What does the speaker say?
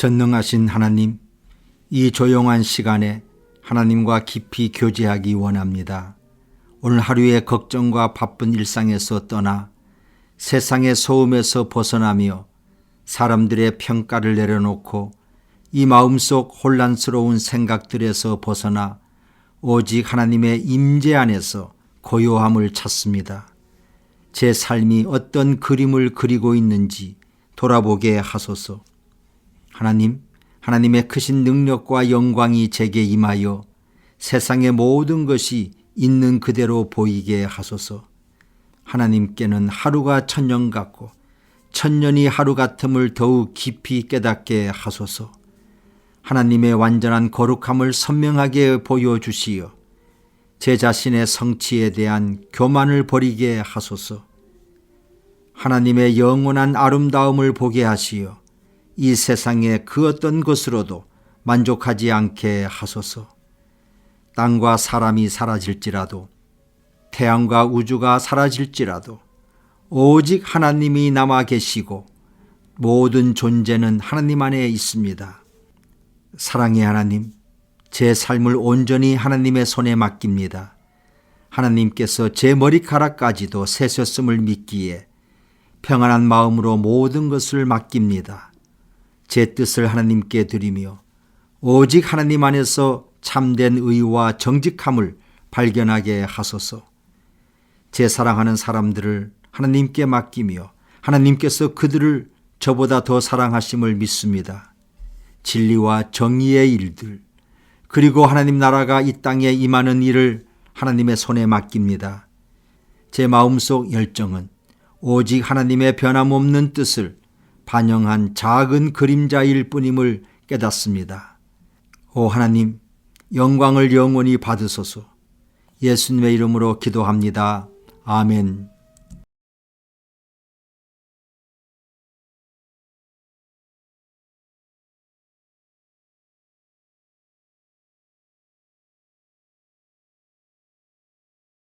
전능하신 하나님, 이 조용한 시간에 하나님과 깊이 교제하기 원합니다. 오늘 하루의 걱정과 바쁜 일상에서 떠나 세상의 소음에서 벗어나며 사람들의 평가를 내려놓고 이 마음속 혼란스러운 생각들에서 벗어나 오직 하나님의 임재 안에서 고요함을 찾습니다. 제 삶이 어떤 그림을 그리고 있는지 돌아보게 하소서. 하나님, 하나님의 크신 능력과 영광이 제게 임하여 세상의 모든 것이 있는 그대로 보이게 하소서. 하나님께는 하루가 천년 같고 천년이 하루 같음을 더욱 깊이 깨닫게 하소서. 하나님의 완전한 거룩함을 선명하게 보여주시어 제 자신의 성취에 대한 교만을 버리게 하소서. 하나님의 영원한 아름다움을 보게 하시어 이 세상의 그 어떤 것으로도 만족하지 않게 하소서. 땅과 사람이 사라질지라도 태양과 우주가 사라질지라도 오직 하나님이 남아 계시고 모든 존재는 하나님 안에 있습니다. 사랑의 하나님, 제 삶을 온전히 하나님의 손에 맡깁니다. 하나님께서 제 머리카락까지도 세셨음을 믿기에 평안한 마음으로 모든 것을 맡깁니다. 제 뜻을 하나님께 드리며 오직 하나님 안에서 참된 의와 정직함을 발견하게 하소서. 제 사랑하는 사람들을 하나님께 맡기며 하나님께서 그들을 저보다 더 사랑하심을 믿습니다. 진리와 정의의 일들, 그리고 하나님 나라가 이 땅에 임하는 일을 하나님의 손에 맡깁니다. 제 마음속 열정은 오직 하나님의 변함없는 뜻을 반영한 작은 그림자일 뿐임을 깨닫습니다. 오 하나님, 영광을 영원히 받으소서. 예수님의 이름으로 기도합니다. 아멘.